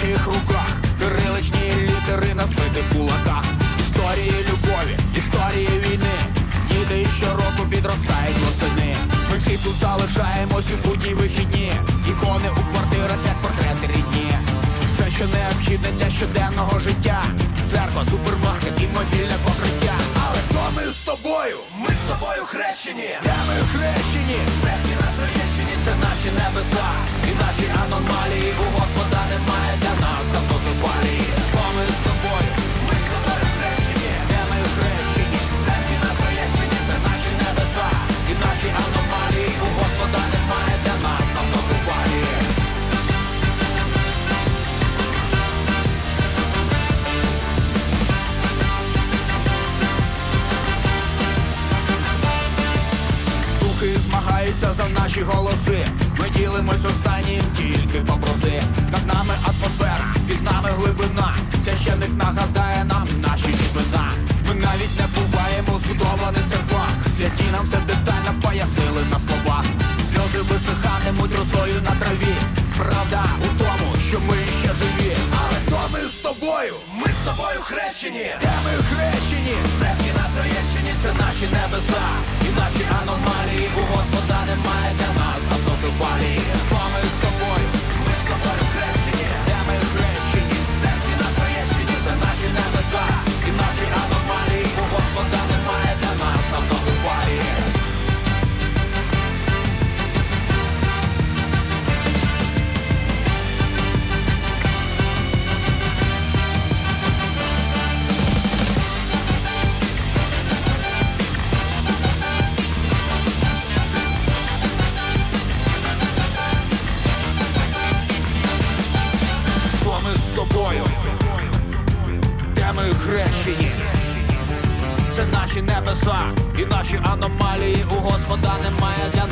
дівочих руках, кириличні літери на збитих кулаках, історії любові, історії війни, діти щороку підростають восени. Ми всі тут залишаємось у будні вихідні, ікони у квартирах, як портрети рідні. Все, що необхідне для щоденного життя, церква, супермаркет і мобільне покриття. Але хто ми з тобою? Ми з тобою хрещені, де ми хрещені, Спехи на Троєщині, це наші небеса і наші аномалії. Змагаються за наші голоси. Ми ділимось останнім, тільки попроси. Над нами атмосфера, під нами глибина. Священник нагадає нам наші імена. Ми навіть не буваємо в збудованих церквах. Святі нам все детально пояснили на словах. Сльози висихатимуть росою на траві. Правда у тому, що ми ще живі. Але хто ми з тобою? Ми з тобою хрещені. Де ми хрещені? Церкві на Троєщині це наші небеса. І наші аномалії у Господа немає для нас автокефалії. Ми? Це наші небеса і наші аномалії. У Господа немає для.